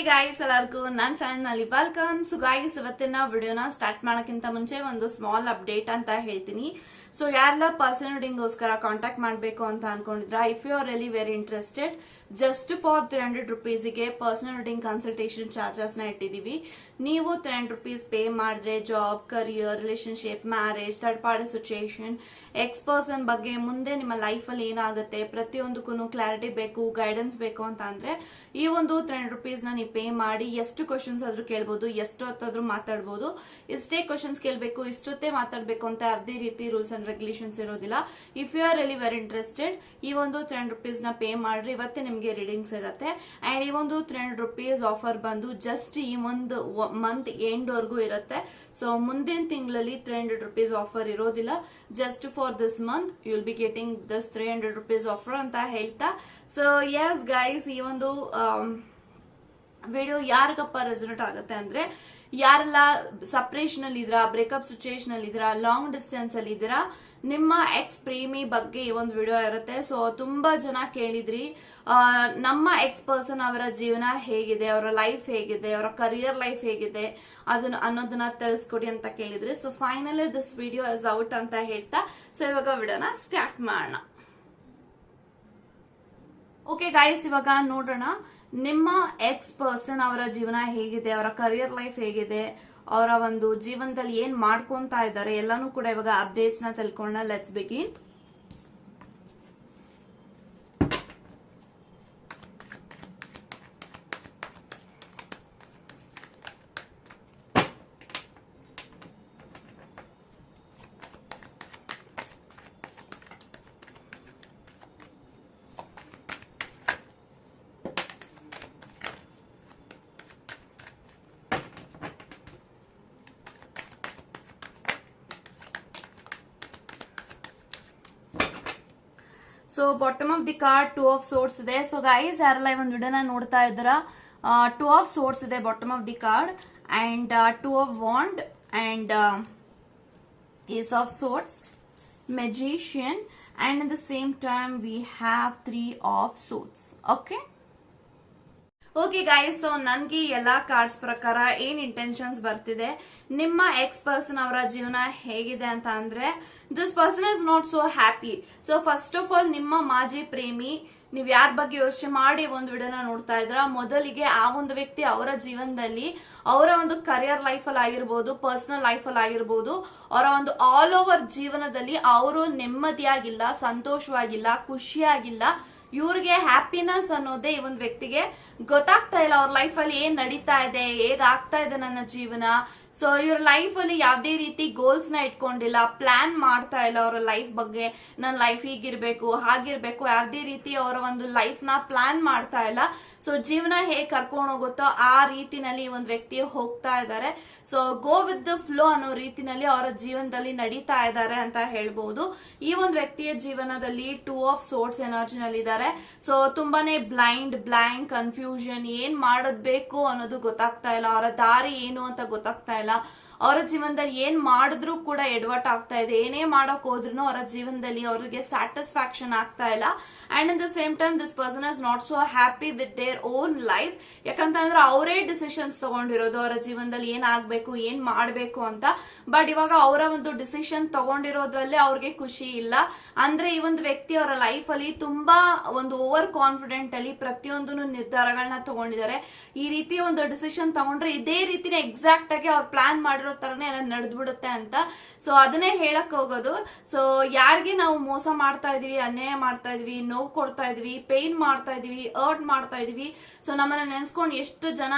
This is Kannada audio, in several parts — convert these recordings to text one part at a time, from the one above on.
ಓಕೆ ಗಾಯ್ಸ್ ಎಲ್ಲರಿಗೂ ನನ್ನ ಚಾನೆಲ್ನಲ್ಲಿ ವೆಲ್ಕಮ್ ಸೊ ಗಾಯ್ಸ್ ಇವತ್ತಿನ ವಿಡಿಯೋನ ಸ್ಟಾರ್ಟ್ ಮಾಡೋಕ್ಕಿಂತ ಮುಂಚೆ ಒಂದು ಸ್ಮಾಲ್ ಅಪ್ಡೇಟ್ ಅಂತ ಹೇಳ್ತೀನಿ. ಸೊ ಯಾರೆಲ್ಲ ಪರ್ಸನಲ್ ಗೋಸ್ಕರ ಕಾಂಟ್ಯಾಕ್ಟ್ ಮಾಡಬೇಕು ಅಂತ ಅನ್ಕೊಂಡಿದ್ರ? If you are really very interested just for three hundred ರುಪೀಸಿಗೆ personal reading consultation charges ಇಟ್ಟಿದ್ದೀವಿ ನೀವು ತ್ರೀ ಹಂಡ್ರೆಡ್ ರುಪೀಸ್ ಪೇ ಮಾಡಿದ್ರೆ job career relationship marriage third party situation ex person ಬಗ್ಗೆ ಮುಂದೆ ನಿಮ್ಮ ಲೈಫ್ ಅಲ್ಲಿ ಏನಾಗುತ್ತೆ ಪ್ರತಿಯೊಂದಕ್ಕೂ ಕ್ಲಾರಿಟಿ ಬೇಕು ಗೈಡೆನ್ಸ್ ಬೇಕು ಅಂತ ಅಂದ್ರೆ, ಈ ಒಂದು ತ್ರೀ ಹಂಡ್ರೆಡ್ ರುಪೀಸ್ನ ನೀವು ಪೇ ಮಾಡಿ, ಎಷ್ಟು ಕ್ವಶನ್ಸ್ ಆದ್ರೂ ಕೇಳ್ಬೋದು ಎಷ್ಟು ಹೊತ್ತಾದ್ರೂ ಮಾತಾಡ್ಬೋದು. ಇಷ್ಟೇ ಕ್ವಶನ್ಸ್ ಕೇಳಬೇಕು, ಇಷ್ಟೊತ್ತೇ ಮಾತಾಡಬೇಕು ಅಂತ ಅದೇ ರೀತಿ ರೂಲ್ಸ್ ಅಂಡ್ ರೆಗ್ಯುಲೇಷನ್ಸ್ ಇರೋದಿಲ್ಲ. If you are really very interested ಈ ಒಂದು ತ್ರೀ ಹಂಡ್ರೆಡ್ ರುಪೀಸ್ನ ಪೇ ಮಾಡ್ರಿ, ಇವತ್ತೇ ನಿಮಗೆ ರೀಡಿಂಗ್ ಸಿಗತ್ತೆ ಅಂಡ್ ಈ ಒಂದು ತ್ರೀ ಹಂಡ್ರೆಡ್ ರುಪೀಸ್ ಆಫರ್ ಬಂದು ಜಸ್ಟ್ ಈ ಒಂದು ಮಂತ್ ಎಂಡ್ ವರ್ಗೂ ಇರುತ್ತೆ. ಸೊ ಮುಂದಿನ ತಿಂಗಳಲ್ಲಿ ತ್ರೀ ಹಂಡ್ರೆಡ್ ರುಪೀಸ್ ಆಫರ್ ಇರೋದಿಲ್ಲ. Just for this month you will be getting this three hundred rupees offer ಅಂತ ಹೇಳ್ತಾ. ಸೊ ಎಸ್ ಗೈಸ್ ಈ ಒಂದು ವಿಡಿಯೋ ಯಾರಿಗಪ್ಪ ರೆಸೊನೇಟ್ ಆಗುತ್ತೆ ಅಂದ್ರೆ ಯಾರೆಲ್ಲ ಸಪ್ರೇಷನ್ ಅಲ್ಲಿ ಇದ್ರ ಬ್ರೇಕಪ್ ಸಿಚುಯೇಷನ್ ಅಲ್ಲಿ ಇದ್ರ ಲಾಂಗ್ ಡಿಸ್ಟೆನ್ಸ್ ಅಲ್ಲಿ ಇದ್ದೀರಾ ನಿಮ್ಮ ಎಕ್ಸ್ ಪ್ರೇಮಿ ಬಗ್ಗೆ ಈ ಒಂದು ವಿಡಿಯೋ ಇರುತ್ತೆ. ಸೊ ತುಂಬಾ ಜನ ಕೇಳಿದ್ರಿ ನಮ್ಮ ಎಕ್ಸ್ ಪರ್ಸನ್ ಅವರ ಜೀವನ ಹೇಗಿದೆ, ಅವರ ಲೈಫ್ ಹೇಗಿದೆ, ಅವರ ಕರಿಯರ್ ಲೈಫ್ ಹೇಗಿದೆ, ಅದನ್ನ ಅನ್ನೋದನ್ನ ತಿಳಿಸ್ಕೊಡಿ ಅಂತ ಕೇಳಿದ್ರಿ. So finally this video is out ಅಂತ ಹೇಳ್ತಾ ಸೊ ಇವಾಗ ವಿಡಿಯೋನ ಸ್ಟಾರ್ಟ್ ಮಾಡೋಣ. ಓಕೆ ಗಾಯಸ್ ಇವಾಗ ನೋಡೋಣ ನಿಮ್ಮ ಎಕ್ಸ್ ಪರ್ಸನ್ ಅವರ ಜೀವನ ಹೇಗಿದೆ, ಅವರ ಕರಿಯರ್ ಲೈಫ್ ಹೇಗಿದೆ, ಅವರ ಒಂದು ಜೀವನದಲ್ಲಿ ಏನ್ ಮಾಡ್ಕೊಂತ ಇದ್ದಾರೆ, ಎಲ್ಲಾನು ಕೂಡ ಇವಾಗ ಅಪ್ಡೇಟ್ಸ್ನ ತಿಳ್ಕೊಂಡ let's begin so bottom of the card two of swords ಇದೆ. ಸೊ ಗೈಸ್ ಯಾರೆಲ್ಲ ಈ ಒಂದು ವಿಡಿಯೋನ ನೋಡ್ತಾ ಇದ್ದೀರಾ ಟೂ ಆಫ್ ಸೋರ್ಟ್ಸ್ ಇದೆ bottom of the card and two of wand and ace of swords magician and at the same time we have three of swords okay okay guys so ನನ್ಗೆ ಎಲ್ಲಾ ಕಾರ್ಡ್ಸ್ ಪ್ರಕಾರ ಏನ್ ಇಂಟೆನ್ಷನ್ಸ್ ಬರ್ತಿದೆ? ನಿಮ್ಮ ಎಕ್ಸ್ ಪರ್ಸನ್ ಅವರ ಜೀವನ ಹೇಗಿದೆ ಅಂತ ಅಂದ್ರೆ this person is not so happy so first of all ನಿಮ್ಮ ಮಾಜಿ ಪ್ರೇಮಿ, ನೀವ್ ಯಾರ ಬಗ್ಗೆ ಯೋಚನೆ ಮಾಡಿ ಒಂದು ವಿಡಿಯೋನ ನೋಡ್ತಾ ಇದ್ರ? ಮೊದಲಿಗೆ ಆ ಒಂದು ವ್ಯಕ್ತಿ ಅವರ ಜೀವನದಲ್ಲಿ ಅವರ ಒಂದು ಕರಿಯರ್ ಲೈಫ್ ಅಲ್ಲಿ ಆಗಿರ್ಬೋದು ಪರ್ಸನಲ್ ಲೈಫ್ ಅಲ್ಲಿ ಆಗಿರ್ಬೋದು, ಅವರ ಒಂದು ಆಲ್ ಓವರ್ ಜೀವನದಲ್ಲಿ ಅವರು ನೆಮ್ಮದಿಯಾಗಿಲ್ಲ, ಸಂತೋಷವಾಗಿಲ್ಲ, ಖುಷಿಯಾಗಿಲ್ಲ. ಇವ್ರಿಗೆ ಹ್ಯಾಪಿನೆಸ್ ಅನ್ನೋದೇ ಈ ಒಂದು ವ್ಯಕ್ತಿಗೆ ಗೊತ್ತಾಗ್ತಾ ಇಲ್ಲ. ಅವ್ರ ಲೈಫಲ್ಲಿ ಏನ್ ನಡೀತಾ ಇದೆ, ಹೇಗಾಗ್ತಾ ಇದೆ ನನ್ನ ಜೀವನ? ಸೊ ಇವ್ರ ಲೈಫ್ ಅಲ್ಲಿ ಯಾವ್ದೇ ರೀತಿ ಗೋಲ್ಸ್ನ ಇಟ್ಕೊಂಡಿಲ್ಲ ಪ್ಲಾನ್ ಮಾಡ್ತಾ ಇಲ್ಲ ಅವರ ಲೈಫ್ ಬಗ್ಗೆ. ನನ್ನ ಲೈಫ್ ಹೀಗಿರ್ಬೇಕು, ಹಾಗಿರ್ಬೇಕು, ಯಾವ್ದೇ ರೀತಿ ಅವರ ಒಂದು ಲೈಫ್ನ ಪ್ಲಾನ್ ಮಾಡ್ತಾ ಇಲ್ಲ. ಸೊ ಜೀವನ ಹೇಗೆ ಕರ್ಕೊಂಡು ಹೋಗುತ್ತೋ ಆ ರೀತಿನಲ್ಲಿ ಒಂದು ವ್ಯಕ್ತಿ ಹೋಗ್ತಾ ಇದ್ದಾರೆ. So go with the flow ಅನ್ನೋ ರೀತಿನಲ್ಲಿ ಅವರ ಜೀವನದಲ್ಲಿ ನಡೀತಾ ಇದ್ದಾರೆ ಅಂತ ಹೇಳ್ಬಹುದು ಈ ಒಂದು ವ್ಯಕ್ತಿಯ ಜೀವನದಲ್ಲಿ ಟೂ ಆಫ್ ಸೋರ್ಟ್ಸ್ ಎನರ್ಜಿನಲ್ಲಿ ಇದ್ದಾರೆ. ಸೊ ತುಂಬಾನೇ ಬ್ಲೈಂಡ್ ಬ್ಲ್ಯಾಂಕ್ ಕನ್ಫ್ಯೂಷನ್ ಏನ್ ಮಾಡಬೇಕು ಅನ್ನೋದು ಗೊತ್ತಾಗ್ತಾ ಇಲ್ಲ. ಅವರ ದಾರಿ ಏನು ಅಂತ ಗೊತ್ತಾಗ್ತಾ ಇಲ್ಲ ಅವರ ಜೀವನದಲ್ಲಿ ಏನ್ ಮಾಡಿದ್ರು ಕೂಡ ಎಡವಟ್ ಆಗ್ತಾ ಇದೆ. ಏನೇ ಮಾಡೋಕ್ ಹೋದ್ರು ಅವರ ಜೀವನದಲ್ಲಿ ಅವರಿಗೆ ಸ್ಯಾಟಿಸ್ಫ್ಯಾಕ್ಷನ್ ಆಗ್ತಾ ಇಲ್ಲ. And in the same time this person is not so happy with their own life ಯಾಕಂತಂದ್ರೆ ಅವರೇ ಡಿಸಿಷನ್ಸ್ ತಗೊಂಡಿರೋದು. ಅವರ ಜೀವನದಲ್ಲಿ ಏನ್ ಆಗ್ಬೇಕು, ಏನ್ ಮಾಡ್ಬೇಕು ಅಂತ. ಬಟ್ ಇವಾಗ ಅವರ ಒಂದು ಡಿಸಿಷನ್ ತಗೊಂಡಿರೋದ್ರಲ್ಲೇ ಅವ್ರಿಗೆ ಖುಷಿ ಇಲ್ಲ. ಅಂದ್ರೆ ಈ ಒಂದು ವ್ಯಕ್ತಿ ಅವರ ಲೈಫ್ ಅಲ್ಲಿ ತುಂಬಾ ಒಂದು ಓವರ್ ಕಾನ್ಫಿಡೆಂಟ್ ಅಲ್ಲಿ ಪ್ರತಿಯೊಂದು ನಿರ್ಧಾರಗಳನ್ನ ತಗೊಂಡಿದ್ದಾರೆ. ಈ ರೀತಿ ಒಂದು ಡಿಸಿಷನ್ ತಗೊಂಡ್ರೆ ಇದೇ ರೀತಿನೇ ಎಕ್ಸಾಕ್ಟ್ ಆಗಿ ಅವ್ರು ಪ್ಲಾನ್ ಮಾಡಿರೋ ತರನೇ ಎಲ್ಲ ನಡೆದ್ಬಿಡುತ್ತೆ ಅಂತ. ಸೊ ಅದನ್ನೇ ಹೇಳಕ್ ಹೋಗೋದು. ಸೊ ಯಾರಿಗೆ ನಾವು ಮೋಸ ಮಾಡ್ತಾ ಇದೀವಿ, ಅನ್ಯಾಯ ಮಾಡ್ತಾ ಇದೀವಿ, ನೋವು ಕೊಡ್ತಾ ಇದೀವಿ ಪೇನ್ ಮಾಡ್ತಾ ಇದೀವಿ ಅರ್ಟ್ ಮಾಡ್ತಾ ಇದೀವಿ ಸೊ ನಮ್ಮನ್ನ ನೆನ್ಸ್ಕೊಂಡು ಎಷ್ಟು ಜನ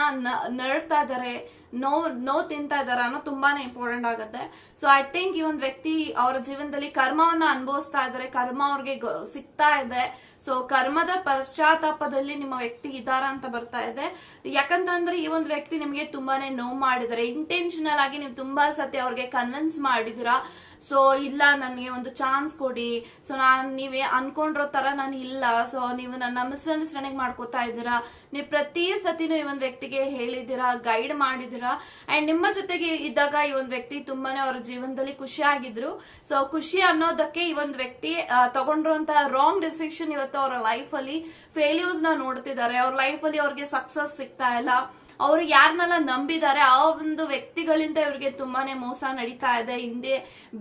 ನಡ್ತಾ ಇದಾರೆ ನೋ ನೋವು ತಿಂತಾ ಇದಾರೆ ಅನ್ನೋ ತುಂಬಾನೇ ಇಂಪಾರ್ಟೆಂಟ್ ಆಗುತ್ತೆ. ಸೊ ಐ ಥಿಂಕ್ ಈ ಒಂದು ವ್ಯಕ್ತಿ ಅವರ ಜೀವನದಲ್ಲಿ ಕರ್ಮವನ್ನ ಅನುಭವಿಸ್ತಾ ಇದಾರೆ, ಕರ್ಮ ಅವ್ರಿಗೆ ಸಿಗ್ತಾ ಇದೆ. ಸೊ ಕರ್ಮದ ಪಶ್ಚಾತ್ತಾಪದಲ್ಲಿ ನಿಮ್ಮ ವ್ಯಕ್ತಿ ಇದಾರ ಅಂತ ಬರ್ತಾ ಇದೆ. ಯಾಕಂತಂದ್ರೆ ಈ ಒಂದು ವ್ಯಕ್ತಿ ನಿಮಗೆ ತುಂಬಾನೇ ನೋವು ಮಾಡಿದರೆ ಇಂಟೆನ್ಷನಲ್ ಆಗಿ ನೀವು ತುಂಬಾ ಸತಿ ಅವ್ರಿಗೆ ಕನ್ವಿನ್ಸ್ ಮಾಡಿದಿರಾ ಸೊ ಇಲ್ಲ, ನನಗೆ ಒಂದು ಚಾನ್ಸ್ ಕೊಡಿ. ಸೊ ನಾನ್, ನೀವೇ ಅನ್ಕೊಂಡಿರೋ ತರ ನಾನು ಇಲ್ಲ. ಸೊ ನೀವು ನನ್ನ ಮಿಸ್ಅಂಡರ್ಸ್ಟ್ಯಾಂಡಿಂಗ್ ಮಾಡ್ಕೋತಾ ಇದ್ದೀರಾ. ನೀವು ಪ್ರತಿ ಸತಿನೂ ಈ ಒಂದು ವ್ಯಕ್ತಿಗೆ ಹೇಳಿದ್ದೀರಾ ಗೈಡ್ ಮಾಡಿದ್ದೀರಾ. ಅಂಡ್ ನಿಮ್ಮ ಜೊತೆಗೆ ಇದ್ದಾಗ ಈ ಒಂದು ವ್ಯಕ್ತಿ ತುಂಬಾನೇ ಅವ್ರ ಜೀವನದಲ್ಲಿ ಖುಷಿ ಆಗಿದ್ರು. ಸೊ ಖುಷಿ ಅನ್ನೋದಕ್ಕೆ ಈ ಒಂದು ವ್ಯಕ್ತಿ ತಗೊಂಡಿರುವಂತ ರಾಂಗ್ ಡಿಸಿಷನ್ ಇವತ್ತು ಅವರ ಲೈಫ್ ಅಲ್ಲಿ ಫೇಲ್ಯೂರ್ಸ್ನ ನೋಡ್ತಿದ್ದಾರೆ. ಅವ್ರ ಲೈಫ್ ಅಲ್ಲಿ ಅವ್ರಿಗೆ ಸಕ್ಸಸ್ ಸಿಗ್ತಾ ಇಲ್ಲ. ಅವ್ರು ಯಾರನ್ನೆಲ್ಲ ನಂಬಿದ್ದಾರೆ ಆ ಒಂದು ವ್ಯಕ್ತಿಗಳಿಂದ ಇವ್ರಿಗೆ ತುಂಬಾನೇ ಮೋಸ ನಡೀತಾ ಇದೆ. ಹಿಂದೆ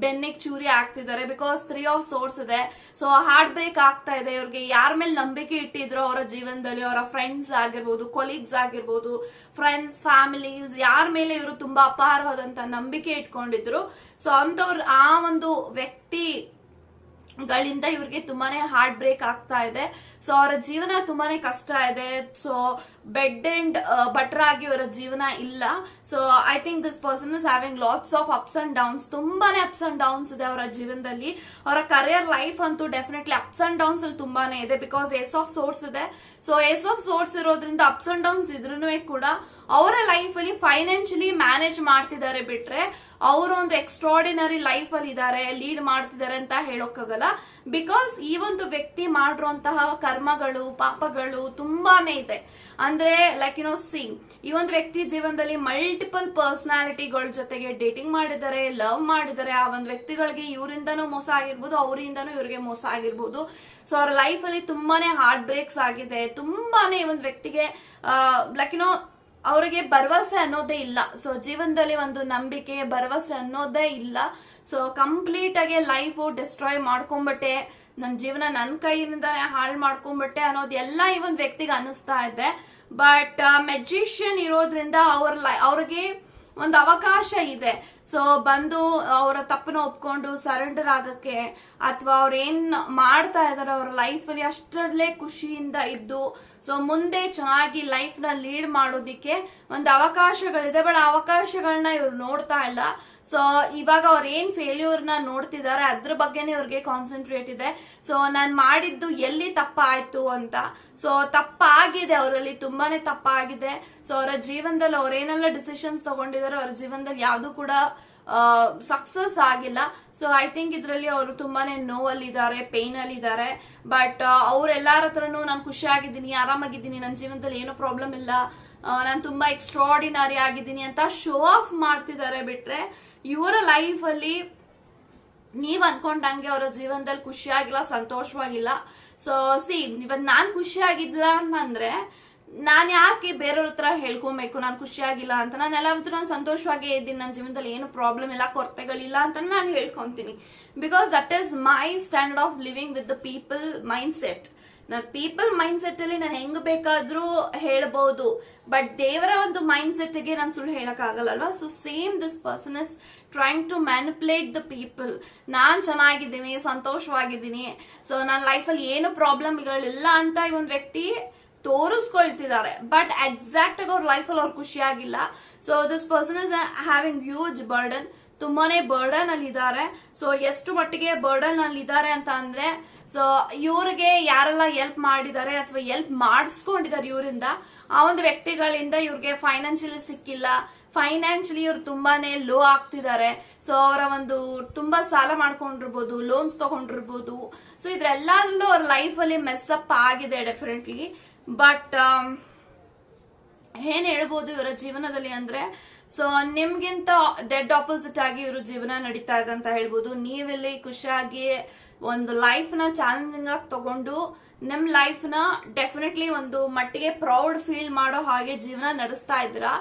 ಬೆನ್ನಿಗೆ ಚೂರಿ ಆಗ್ತಿದ್ದಾರೆ ಬಿಕಾಸ್ ತ್ರೀ ಆಫ್ ಸೋರ್ಸ್ ಇದೆ. ಸೊ ಹಾರ್ಟ್ ಬ್ರೇಕ್ ಆಗ್ತಾ ಇದೆ ಇವ್ರಿಗೆ. ಯಾರ ಮೇಲೆ ನಂಬಿಕೆ ಇಟ್ಟಿದ್ರು ಅವರ ಜೀವನದಲ್ಲಿ, ಅವರ ಫ್ರೆಂಡ್ಸ್ ಆಗಿರ್ಬೋದು ಕೊಲೀಗ್ಸ್ ಆಗಿರ್ಬೋದು ಫ್ರೆಂಡ್ಸ್ ಫ್ಯಾಮಿಲೀಸ್ ಯಾರ ಮೇಲೆ ಇವರು ತುಂಬಾ ಅಪಾರವಾದಂತ ನಂಬಿಕೆ ಇಟ್ಕೊಂಡಿದ್ರು. ಸೊ ಅಂತವ್ರು ಆ ಒಂದು ವ್ಯಕ್ತಿ ಗಳಿಂದ ಇವ್ರಿಗೆ ತುಂಬಾನೇ ಹಾರ್ಟ್ ಬ್ರೇಕ್ ಆಗ್ತಾ ಇದೆ. ಸೊ ಅವರ ಜೀವನ ತುಂಬಾನೇ ಕಷ್ಟ ಇದೆ. ಸೊ ಬೆಡ್ ಅಂಡ್ ಬಟರ್ ಆಗಿ ಅವರ ಜೀವನ ಇಲ್ಲ. So I think this person is having lots of ups and downs ತುಂಬಾನೇ ಅಪ್ಸ್ ಅಂಡ್ ಡೌನ್ಸ್ ಇದೆ ಅವರ ಜೀವನದಲ್ಲಿ. ಅವರ ಕರಿಯರ್ ಲೈಫ್ ಅಂತೂ ಡೆಫಿನೆಟ್ಲಿ ಅಪ್ಸ್ ಅಂಡ್ ಡೌನ್ಸ್ ಅಲ್ಲಿ ತುಂಬಾನೇ ಇದೆ ಬಿಕಾಸ್ ಏಸ್ ಆಫ್ ಸೋರ್ಸ್ ಇದೆ. ಸೊ ಏಸ್ ಆಫ್ ಸೋರ್ಸ್ ಇರೋದ್ರಿಂದ ಅಪ್ಸ್ ಅಂಡ್ ಡೌನ್ಸ್ ಇದ್ರೂ ಕೂಡ ಅವರ ಲೈಫ್ ಅಲ್ಲಿ ಫೈನಾನ್ಷಿಯಲಿ ಮ್ಯಾನೇಜ್ ಮಾಡ್ತಿದ್ದಾರೆ ಬಿಟ್ರೆ ಅವರು ಒಂದು ಎಕ್ಸ್ಟ್ರಾಡಿನರಿ ಲೈಫ್ ಅಲ್ಲಿ ಇದ್ದಾರೆ ಲೀಡ್ ಮಾಡ್ತಿದ್ದಾರೆ ಅಂತ ಹೇಳೋಕ್ಕಾಗಲ್ಲ. ಬಿಕಾಸ್ ಈ ಒಂದು ವ್ಯಕ್ತಿ ಮಾಡಿರುವಂತಹ ಕರ್ಮಗಳು, ಪಾಪಗಳು ತುಂಬಾನೇ ಇದೆ. ಅಂದ್ರೆ ಲೈಕ್ ಯು ನೋ ಸಿ ಈ ಒಂದು ವ್ಯಕ್ತಿ ಜೀವನದಲ್ಲಿ ಮಲ್ಟಿಪಲ್ ಪರ್ಸನಾಲಿಟಿಗಳ ಜೊತೆಗೆ ಡೇಟಿಂಗ್ ಮಾಡಿದ್ದಾರೆ ಲವ್ ಮಾಡಿದ್ದಾರೆ. ಆ ಒಂದು ವ್ಯಕ್ತಿಗಳಿಗೆ ಇವರಿಂದನೂ ಮೋಸ ಆಗಿರ್ಬೋದು, ಅವರಿಂದನೂ ಇವ್ರಿಗೆ ಮೋಸ ಆಗಿರ್ಬೋದು. ಸೊ ಅವ್ರ ಲೈಫ್ ಅಲ್ಲಿ ತುಂಬಾನೇ ಹಾರ್ಟ್ ಬ್ರೇಕ್ಸ್ ಆಗಿದೆ. ತುಂಬಾನೇ ಈ ಒಂದು ವ್ಯಕ್ತಿಗೆ ಲೈಕ್ ಯು ನೋ ಅವರಿಗೆ ಭರವಸೆ ಅನ್ನೋದೇ ಇಲ್ಲ. ಸೊ ಜೀವನದಲ್ಲಿ ಒಂದು ನಂಬಿಕೆ, ಭರವಸೆ ಅನ್ನೋದೇ ಇಲ್ಲ. ಸೊ ಕಂಪ್ಲೀಟ್ ಆಗಿ ಲೈಫ್ ಡಿಸ್ಟ್ರಾಯ್ ಮಾಡ್ಕೊಂಡ್ಬಿಟ್ಟೆ ನನ್ನ ಜೀವನ ನನ್ನ ಕೈಯಿಂದ ಹಾಳು ಮಾಡ್ಕೊಂಡ್ಬಿಟ್ಟೆ ಅನ್ನೋದು ಎಲ್ಲ ಈ ಒಂದು ವ್ಯಕ್ತಿಗೆ ಅನಿಸ್ತಾ ಇದೆ. ಬಟ್ ಮೆಜಿಷಿಯನ್ ಇರೋದ್ರಿಂದ ಅವ್ರ ಲೈ ಅವ್ರಿಗೆ ಒಂದು ಅವಕಾಶ ಇದೆ. ಸೊ ಬಂದು ಅವರ ತಪ್ಪನ್ನ ಒಪ್ಕೊಂಡು ಸರೆಂಡರ್ ಆಗಕ್ಕೆ ಅಥವಾ ಅವ್ರ ಏನ್ ಮಾಡ್ತಾ ಇದಾರೆ ಅವ್ರ ಲೈಫ್ ಅಲ್ಲಿ ಅಷ್ಟರಲ್ಲೇ ಖುಷಿಯಿಂದ ಇದ್ದು ಸೊ ಮುಂದೆ ಚೆನ್ನಾಗಿ ಲೈಫ್ನ ಲೀಡ್ ಮಾಡೋದಿಕ್ಕೆ ಒಂದು ಅವಕಾಶಗಳಿದೆ. ಬಟ್ ಅವಕಾಶಗಳನ್ನ ಇವ್ರು ನೋಡ್ತಾ ಇಲ್ಲ. ಸೊ ಇವಾಗ ಅವ್ರ ಏನ್ ಫೇಲ್ಯೂರ್ನ ನೋಡ್ತಿದ್ದಾರೆ ಅದ್ರ ಬಗ್ಗೆನೇ ಇವ್ರಿಗೆ ಕಾನ್ಸಂಟ್ರೇಟ್ ಇದೆ. ಸೊ ನಾನು ಮಾಡಿದ್ದು ಎಲ್ಲಿ ತಪ್ಪಾಯ್ತು ಅಂತ. ಸೊ ತಪ್ಪಾಗಿದೆ, ಅವರಲ್ಲಿ ತುಂಬಾನೇ ತಪ್ಪಾಗಿದೆ. ಸೊ ಅವರ ಜೀವನದಲ್ಲಿ ಅವ್ರೇನೆಲ್ಲ ಡಿಸಿಷನ್ಸ್ ತಗೊಂಡಿದ್ದಾರೆ ಅವ್ರ ಜೀವನದಲ್ಲಿ ಯಾವುದು ಕೂಡ ಸಕ್ಸಸ್ ಆಗಿಲ್ಲ. ಸೊ ಐ ಥಿಂಕ್ ಇದರಲ್ಲಿ ಅವರು ತುಂಬಾನೇ ನೋವಲ್ಲಿ ಇದ್ದಾರೆ ಪೇನ್ ಅಲ್ಲಿ ಇದ್ದಾರೆ ಬಟ್ ಅವ್ರೆಲ್ಲಾರ ಹತ್ರನೂ ನಾನು ಖುಷಿಯಾಗಿದ್ದೀನಿ, ಆರಾಮಾಗಿದ್ದೀನಿ ನನ್ನ ಜೀವನದಲ್ಲಿ ಏನೋ ಪ್ರಾಬ್ಲಮ್ ಇಲ್ಲ. ನಾನು ತುಂಬಾ ಎಕ್ಸ್ಟ್ರಾಡಿನರಿ ಆಗಿದ್ದೀನಿ ಅಂತ ಶೋ ಆಫ್ ಮಾಡ್ತಿದ್ದಾರೆ ಬಿಟ್ರೆ, ಇವರ ಲೈಫ್ ಅಲ್ಲಿ ನೀವ್ ಅನ್ಕೊಂಡಂಗೆ ಅವರ ಜೀವನದಲ್ಲಿ ಖುಷಿಯಾಗಿಲ್ಲ, ಸಂತೋಷವಾಗಿಲ್ಲ. ಸೊ ಸಿ ಇವತ್ ನಾನ್ ಖುಷಿಯಾಗಿಲ್ಲ ಅಂತಂದ್ರೆ, ನಾನ್ ಯಾಕೆ ಬೇರೆಯವ್ರ ಹತ್ರ ಹೇಳ್ಕೊಬೇಕು, ನಾನು ಖುಷಿಯಾಗಿಲ್ಲ ಅಂತ? ನಾನು ಎಲ್ಲರ ಹತ್ರ ನಾನು ಸಂತೋಷವಾಗಿ ಇದ್ದೀನಿ ನನ್ನ ಜೀವನದಲ್ಲಿ ಏನು ಪ್ರಾಬ್ಲಮ್ ಇಲ್ಲ, ಕೊರತೆಗಳಿಲ್ಲ ಅಂತ ನಾನು ಹೇಳ್ಕೊಂತೀನಿ. Because that is my standard of living with the people mindset ನನ್ನ ಪೀಪಲ್ ಮೈಂಡ್ ಸೆಟ್ ಅಲ್ಲಿ ನಾನು ಹೆಂಗ್ ಬೇಕಾದ್ರೂ ಹೇಳ್ಬಹುದು ಬಟ್ ದೇವರ ಒಂದು ಮೈಂಡ್ ಸೆಟ್ಗೆ ನಾನು ಸುಳ್ಳು ಹೇಳಕ್ ಆಗಲ್ಲಲ್ವಾ so same this person is trying to manipulate the people ನಾನ್ ಚೆನ್ನಾಗಿದ್ದೀನಿ, ಸಂತೋಷವಾಗಿದ್ದೀನಿ. ಸೊ ನನ್ನ ಲೈಫಲ್ಲಿ ಏನು ಪ್ರಾಬ್ಲಮ್ಗಳಿಲ್ಲ ಅಂತ ಈ ಒಂದು ವ್ಯಕ್ತಿ ತೋರಿಸ್ಕೊಳ್ತಿದ್ದಾರೆ. ಬಟ್ ಎಕ್ಸಾಕ್ಟ್ ಆಗಿ ಅವ್ರ ಲೈಫಲ್ಲಿ ಅವ್ರು ಖುಷಿಯಾಗಿಲ್ಲ. So this person is having huge burden ತುಂಬಾನೇ ಬರ್ಡನ್ ಅಲ್ಲಿ ಇದ್ದಾರೆ. ಸೊ ಎಷ್ಟು ಮಟ್ಟಿಗೆ ಬರ್ಡನ್ ಅಲ್ಲಿ ಇದ್ದಾರೆ ಅಂತ ಅಂದ್ರೆ ಸೊ ಇವ್ರಿಗೆ ಯಾರೆಲ್ಲ ಎಲ್ಪ್ ಮಾಡಿದ್ದಾರೆ ಅಥವಾ ಎಲ್ಪ್ ಮಾಡಿಸ್ಕೊಂಡಿದ್ದಾರೆ ಇವರಿಂದ, ಆ ಒಂದು ವ್ಯಕ್ತಿಗಳಿಂದ ಇವ್ರಿಗೆ ಫೈನಾನ್ಷಿಯಲಿ ಸಿಕ್ಕಿಲ್ಲ. ಫೈನಾನ್ಷಿಯಲಿ ಇವ್ರು ತುಂಬಾನೇ ಲೋ ಆಗ್ತಿದ್ದಾರೆ. ಸೊ ಅವರ ಒಂದು ತುಂಬಾ ಸಾಲ ಮಾಡ್ಕೊಂಡಿರ್ಬೋದು ಲೋನ್ಸ್ ತಗೊಂಡಿರ್ಬೋದು. ಸೊ ಇದ್ರೆಲ್ಲದರಲ್ಲೂ ಅವ್ರ ಲೈಫ್ ಅಲ್ಲಿ ಮೆಸ್ಸಪ್ ಆಗಿದೆ ಡೆಫಿನೆಟ್ಲಿ ಬಟ್ ಏನ್ ಹೇಳ್ಬೋದು ಇವರ ಜೀವನದಲ್ಲಿ ಅಂದ್ರೆ ಸೊ ನಿಮ್ಗಿಂತ ಡೆಡ್ ಆಪೋಸಿಟ್ ಆಗಿ ಇವರು ಜೀವನ ನಡೀತಾ ಇದೆ ಅಂತ ಹೇಳ್ಬೋದು. ನೀವಿಲ್ಲಿ ಖುಷಿಯಾಗಿ ಒಂದು ಲೈಫ್ನ ಚಾಲೆಂಜಿಂಗ್ ಆಗಿ ತಗೊಂಡು, ನಿಮ್ ಲೈಫ್ನ ಡೆಫಿನೆಟ್ಲಿ ಒಂದು ಮಟ್ಟಿಗೆ ಪ್ರೌಡ್ ಫೀಲ್ ಮಾಡೋ ಹಾಗೆ ಜೀವನ ನಡೆಸ್ತಾ ಇದ್ದೀರಾ.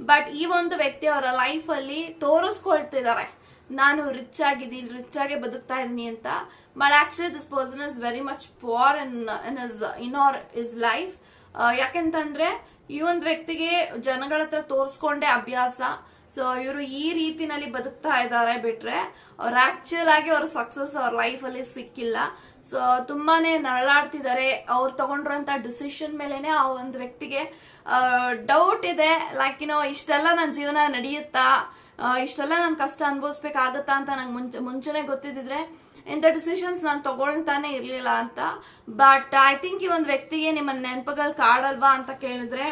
ಬಟ್ ಈ ಒಂದು ವ್ಯಕ್ತಿ ಅವರ ಲೈಫ್ ಅಲ್ಲಿ ತೋರಿಸ್ಕೊಳ್ತಿದ್ದಾರೆ. ನಾನು ರಿಚ್ ಆಗಿದ್ದೀನಿ ರಿಚ್ ಆಗಿ ಬದುಕ್ತಾ ಇದ್ದೀನಿ ಅಂತ. But actually this person is very much poor in in is in are is life ಯಾಕೆಂತಂದ್ರೆ ಈ ಒಂದು ವ್ಯಕ್ತಿಗೆ ಜನಗಳ ಹತ್ರ ತೋರಿಸ್ಕೊಂಡೆ ಅಭ್ಯಾಸ. ಸೊ ಇವರು ಈ ರೀತಿನಲ್ಲಿ ಬದುಕ್ತಾ ಇದ್ದಾರೆ ಬಿಟ್ರೆ ಅವ್ರ ಆಕ್ಚುಯಲ್ ಆಗಿ ಅವ್ರ ಸಕ್ಸಸ್ ಅವ್ರ ಲೈಫ್ ಅಲ್ಲಿ ಸಿಕ್ಕಿಲ್ಲ. ಸೊ ತುಂಬಾನೇ ನರಳಾಡ್ತಿದ್ದಾರೆ ಅವ್ರು ತಗೊಂಡಿರೋಂತ ಡಿಸಿಷನ್ ಮೇಲೆನೆ ಆ ಒಂದು ವ್ಯಕ್ತಿಗೆ ಡೌಟ್ ಇದೆ. ಲೈಕ್ ಏನೋ ಇಷ್ಟೆಲ್ಲ ನನ್ನ ಜೀವನ ನಡೆಯುತ್ತಾ? ಇಷ್ಟೆಲ್ಲ ನಾನು ಕಷ್ಟ ಅನುಭವಿಸ್ಬೇಕಾಗತ್ತಾ ಅಂತ ನಂಗೆ ಮುಂಚೆ, ಮುಂಚೆನೆ ಗೊತ್ತಿದ್ರೆ ಇಂಥ ಡಿಸಿಷನ್ಸ್ ನಾನು ತಗೊಳ್ತಾನೆ ಇರಲಿಲ್ಲ ಅಂತ. ಬಟ್ ಐ ಥಿಂಕ್ ಈ ಒಂದು ವ್ಯಕ್ತಿಗೆ ನಿಮ್ಮ ನೆನಪುಗಳು ಕಾಡಲ್ವಾ ಅಂತ ಕೇಳಿದ್ರೆ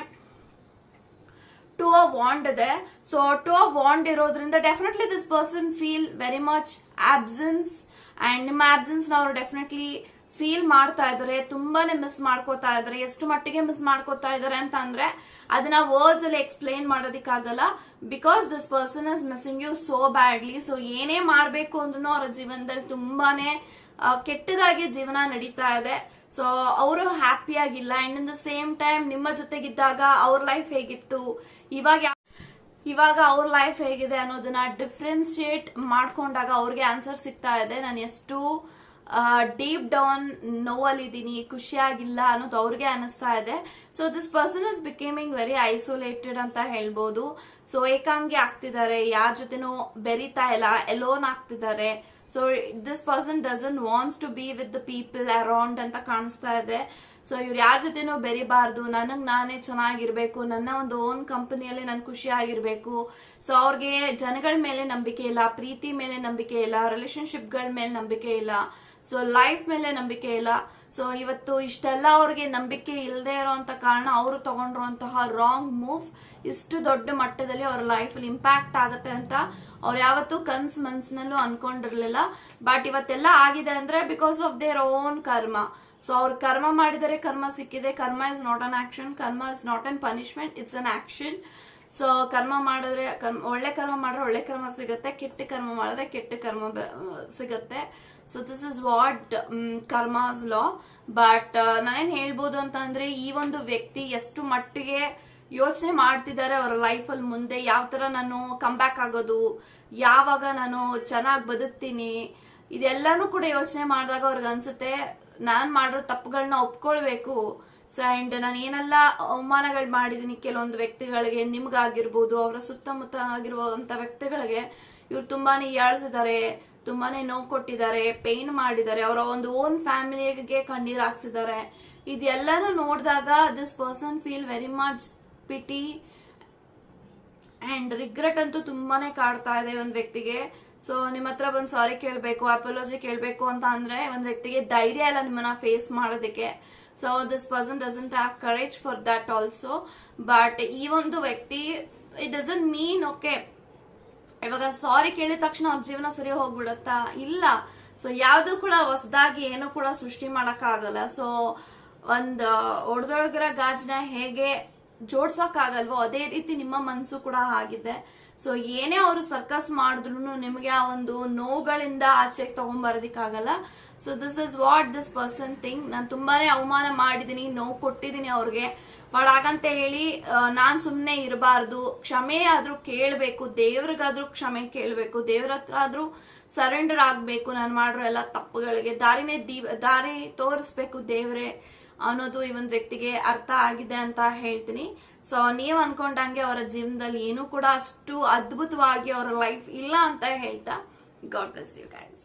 ಟು ಆ ವಾಂಡ್ ಇದೆ. ಸೊ ಟು ಆ ವಾಂಡ್ ಇರೋದ್ರಿಂದ definitely this person feel very much absence and ನಿಮ್ಮ ಆಬ್ಸೆನ್ಸ್ ಅವ್ರು ಡೆಫಿನೆಟ್ಲಿ ಫೀಲ್ ಮಾಡ್ತಾ ಇದಾರೆ ತುಂಬಾನೇ ಮಿಸ್ ಮಾಡ್ಕೋತಾ ಇದಾರೆ ಎಷ್ಟು ಮಟ್ಟಿಗೆ ಮಿಸ್ ಮಾಡ್ಕೋತಾ ಇದಾರೆ ಅಂತ ಅಂದ್ರೆ ಅದನ್ನ ವರ್ಡ್ಸ್ ಅಲ್ಲಿ explain ಮಾಡೋದಕ್ಕಾಗಲ್ಲ because this person is missing you so badly so ಏನೇ ಮಾಡ್ಬೇಕು ಅಂದ್ರೂ ಅವರ ಜೀವನದಲ್ಲಿ ತುಂಬಾನೇ ಕೆಟ್ಟದಾಗಿ ಜೀವನ ನಡೀತಾ ಇದೆ. ಸೊ ಅವರು ಹ್ಯಾಪಿಯಾಗಿಲ್ಲ and in the same time ನಿಮ್ಮ ಜೊತೆಗಿದ್ದಾಗ ಅವ್ರ ಲೈಫ್ ಹೇಗಿತ್ತು? ಇವಾಗ ಇವಾಗ ಅವ್ರ ಲೈಫ್ ಹೇಗಿದೆ ಅನ್ನೋದನ್ನ ಡಿಫ್ರೆನ್ಶಿಯೇಟ್ ಮಾಡ್ಕೊಂಡಾಗ ಅವ್ರಿಗೆ ಆನ್ಸರ್ ಸಿಗ್ತಾ ಇದೆ. ನಾನು ಎಷ್ಟು ಡೀಪ್ ಡೌನ್ ನೋವಲ್ಲಿದ್ದೀನಿ, ಖುಷಿಯಾಗಿಲ್ಲ ಅನ್ನೋದು ಅವ್ರಿಗೆ ಅನಿಸ್ತಾ ಇದೆ. So this person is becoming very isolated ಅಂತ ಹೇಳ್ಬೋದು. ಸೊ ಏಕಾಂಗಿ ಆಗ್ತಿದ್ದಾರೆ, ಯಾರ ಜೊತೆನೂ ಬೆರಿತಾ ಇಲ್ಲ ಎಲೋನ್ ಆಗ್ತಿದ್ದಾರೆ. So this person doesn't wants to be with the people around ಅಂತ ಕಾಣಿಸ್ತಾ ಇದೆ. ಸೊ ಇವ್ರು ಯಾರ ಜೊತೆನೂ ಬೆರಿಬಾರ್ದು, ನನಗೆ ನಾನೇ ಚೆನ್ನಾಗಿರ್ಬೇಕು, ನನ್ನ ಒಂದು ಓನ್ ಕಂಪನಿಯಲ್ಲಿ ನಾನು ಖುಷಿಯಾಗಿರ್ಬೇಕು. ಸೊ ಅವ್ರಿಗೆ ಜನಗಳ ಮೇಲೆ ನಂಬಿಕೆ ಇಲ್ಲ, ಪ್ರೀತಿ ಮೇಲೆ ನಂಬಿಕೆ ಇಲ್ಲ ರಿಲೇಶನ್ಶಿಪ್ಗಳ ಮೇಲೆ ನಂಬಿಕೆ ಇಲ್ಲ. ಸೊ ಲೈಫ್ ಮೇಲೆ ನಂಬಿಕೆ ಇಲ್ಲ. ಸೊ ಇವತ್ತು ಇಷ್ಟೆಲ್ಲ ಅವ್ರಿಗೆ ನಂಬಿಕೆ ಇಲ್ಲದೆ ಇರೋಂತ ಕಾರಣ ಅವರು ತಗೊಂಡಿರುವಂತಹ ರಾಂಗ್ ಮೂವ್ ಇಷ್ಟು ದೊಡ್ಡ ಮಟ್ಟದಲ್ಲಿ ಅವ್ರ ಲೈಫಲ್ಲಿ ಇಂಪ್ಯಾಕ್ಟ್ ಆಗುತ್ತೆ ಅಂತ ಅವ್ರು ಯಾವತ್ತೂ ಕನ್ಸ್ ಮನ್ಸಿನಲ್ಲೂ ಅನ್ಕೊಂಡಿರ್ಲಿಲ್ಲ. ಬಟ್ ಇವತ್ತೆಲ್ಲ ಆಗಿದೆ ಅಂದ್ರೆ because of their own karma so ಅವ್ರು ಕರ್ಮ ಮಾಡಿದರೆ ಕರ್ಮ ಸಿಕ್ಕಿದೆ. Karma is not an action karma is not an punishment it's an action so karma ಮಾಡಿದ್ರೆ, ಕರ್ಮ, ಒಳ್ಳೆ ಕರ್ಮ ಮಾಡಿದ್ರೆ ಒಳ್ಳೆ ಕರ್ಮ ಸಿಗುತ್ತೆ, ಕೆಟ್ಟ ಕರ್ಮ ಮಾಡಿದ್ರೆ ಕೆಟ್ಟ ಕರ್ಮ ಸಿಗುತ್ತೆ. So this is what karma's law but ನಾನೇನ್ ಹೇಳ್ಬೋದು ಅಂತ ಅಂದ್ರೆ, ಈ ಒಂದು ವ್ಯಕ್ತಿ ಎಷ್ಟು ಮಟ್ಟಿಗೆ ಯೋಚನೆ ಮಾಡ್ತಿದ್ದಾರೆ ಅವರ ಲೈಫಲ್ಲಿ ಮುಂದೆ, ಯಾವ ತರ ನಾನು ಕಮ್ಬ್ಯಾಕ್ ಆಗೋದು, ಯಾವಾಗ ನಾನು ಚೆನ್ನಾಗಿ ಬದುಕ್ತೀನಿ, ಇದೆಲ್ಲಾನು ಕೂಡ ಯೋಚನೆ ಮಾಡಿದಾಗ ಅವ್ರಿಗೆ ಅನ್ಸುತ್ತೆ, ನಾನ್ ಮಾಡಿರೋ ತಪ್ಪುಗಳನ್ನ ಒಪ್ಕೊಳ್ಬೇಕು. ಸೊ ಅಂಡ್ ನಾನು ಏನೆಲ್ಲ ಅವಮಾನಗಳು ಮಾಡಿದ್ದೀನಿ ಕೆಲವೊಂದು ವ್ಯಕ್ತಿಗಳಿಗೆ, ನಿಮ್ಗಾಗಿರ್ಬೋದು, ಅವರ ಸುತ್ತಮುತ್ತ ಆಗಿರುವಂತ ವ್ಯಕ್ತಿಗಳಿಗೆ, ಇವ್ರು ತುಂಬಾನೇ ಯಾಳ್ಸಿದ್ದಾರೆ ತುಂಬಾನೇ ನೋವು ಕೊಟ್ಟಿದ್ದಾರೆ ಪೇನ್ ಮಾಡಿದ್ದಾರೆ ಅವರ ಒಂದು ಓನ್ ಫ್ಯಾಮಿಲಿಗೆ ಕಣ್ಣೀರ್ ಹಾಕ್ಸಿದ್ದಾರೆ ಇದೆಲ್ಲಾನು ನೋಡಿದಾಗ this person feel very much pity and regret ಅಂತೂ ತುಂಬಾನೇ ಕಾಡ್ತಾ ಇದೆ ಒಂದು ವ್ಯಕ್ತಿಗೆ. ಸೊ ನಿಮ್ಮ ಹತ್ರ ಬಂದ್ ಸಾರಿ ಕೇಳಬೇಕು ಅಪಾಲಜಿ ಕೇಳಬೇಕು ಅಂತ ಅಂದ್ರೆ ಒಂದು ವ್ಯಕ್ತಿಗೆ ಧೈರ್ಯ ಇಲ್ಲ ನಿಮ್ಮನ್ನ ಫೇಸ್ ಮಾಡೋದಕ್ಕೆ. So this person doesn't have courage for that also but ಈ ಒಂದು ವ್ಯಕ್ತಿ ಇಟ್ ಡಸಂಟ್ ಮೀನ್ ಓಕೆ ಇವಾಗ ಸಾರಿ ಕೇಳಿದ ತಕ್ಷಣ ಅವ್ರ ಜೀವನ ಸರಿ ಹೋಗ್ಬಿಡುತ್ತಾ? ಇಲ್ಲ. ಸೊ ಯಾವ್ದು ಕೂಡ ಹೊಸದಾಗಿ ಏನು ಕೂಡ ಸೃಷ್ಟಿ ಮಾಡೋಕ್ಕಾಗಲ್ಲ. ಸೊ ಒಂದ್, ಒಡೆದೊಳಗಿರೋ ಗಾಜಿನ ಹೇಗೆ ಜೋಡ್ಸಕ್ ಆಗಲ್ವೋ ಅದೇ ರೀತಿ ನಿಮ್ಮ ಮನಸ್ಸು ಕೂಡ ಆಗಿದೆ ಸೊ ಏನೇ ಅವರು ಸರ್ಕಸ್ ಮಾಡಿದ್ರು ನಿಮಗೆ ಆ ಒಂದು ನೋವುಗಳಿಂದ ಆಚೆಗೆ ತಗೊಂಬರೋದಿಕ್ಕಾಗಲ್ಲ. So this is what this person think ನಾನು ತುಂಬಾನೇ ಅವಮಾನ ಮಾಡಿದೀನಿ, ನೋವು ಕೊಟ್ಟಿದ್ದೀನಿ ಅವ್ರಿಗೆ. ಬಟ್ ಹಾಗಂತ ಹೇಳಿ ನಾನು ಸುಮ್ನೆ ಇರಬಾರ್ದು. ಕ್ಷಮೆ ಆದ್ರೂ ಕೇಳಬೇಕು, ದೇವ್ರಿಗಾದ್ರೂ ಕ್ಷಮೆ ಕೇಳಬೇಕು. ದೇವ್ರ ಹತ್ರ ಆದ್ರೂ ಸರೆಂಡರ್ ಆಗ್ಬೇಕು. ನಾನು ಮಾಡಿರೋ ಎಲ್ಲ ತಪ್ಪುಗಳಿಗೆ. ದಾರಿನೇ ದೀ ದಾರಿ ತೋರಿಸ್ಬೇಕು ದೇವ್ರೆ. ಅನ್ನೋದು ಈ ಒಂದು ವ್ಯಕ್ತಿಗೆ ಅರ್ಥ ಆಗಿದೆ ಅಂತ ಹೇಳ್ತೀನಿ. ಸೊ ನೀವು ಅನ್ಕೊಂಡಂಗೆ ಅವರ ಜೀವನದಲ್ಲಿ ಏನೂ ಕೂಡ ಅಷ್ಟು ಅದ್ಭುತವಾಗಿ ಅವರ ಲೈಫ್ ಇಲ್ಲ ಅಂತ ಹೇಳ್ತಾ ಗಾಡ್ ಬ್ಲೆಸ್ ಯು ಗೈಸ್